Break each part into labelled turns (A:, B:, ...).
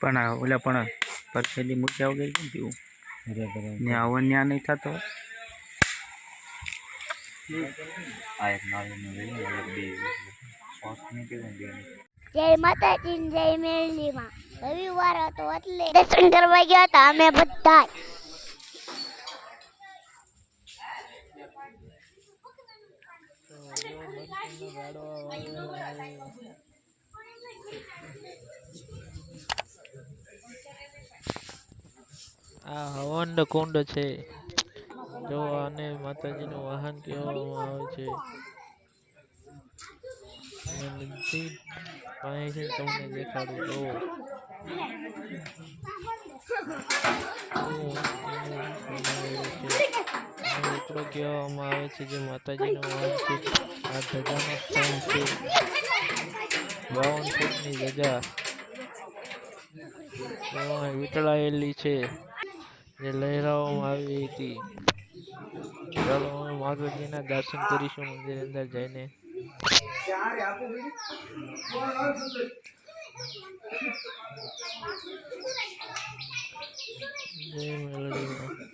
A: પણ ઓલા પણ પરસેલી મૂક્યા વગર કેમ પીવું? ને આવો ન્યા નહીં થતો.
B: જય માતાજી ને જય મેરલીમાં રવિવાર હતો એટલે દર્શન કરવા ગયા હતા અમે બધા
C: આ હવન કુંડ છે. જો આને માતાજીનું વાહન કહેવામાં આવે છે. અને નજીક પાસેથી તમને દેખાડું. જો. છે. આને કહેવામાં આવે છે જે માતાજીનો વાહન છે. આ ધજાનો સ્થાન છે. બાવન ફૂટની ધજા. એમાં વીંટળાયેલી છે. જે લહેરાવવામાં આવી હતી. ચાલો અમે માતાજીના દર્શન કરીશું મંદિર અંદર જઈને. જય મેલડીમાં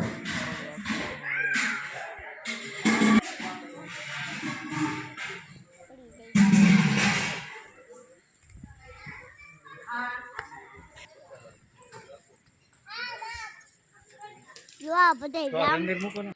C: છે
B: જો આ બધા ગામ
A: અંદર મૂકો ને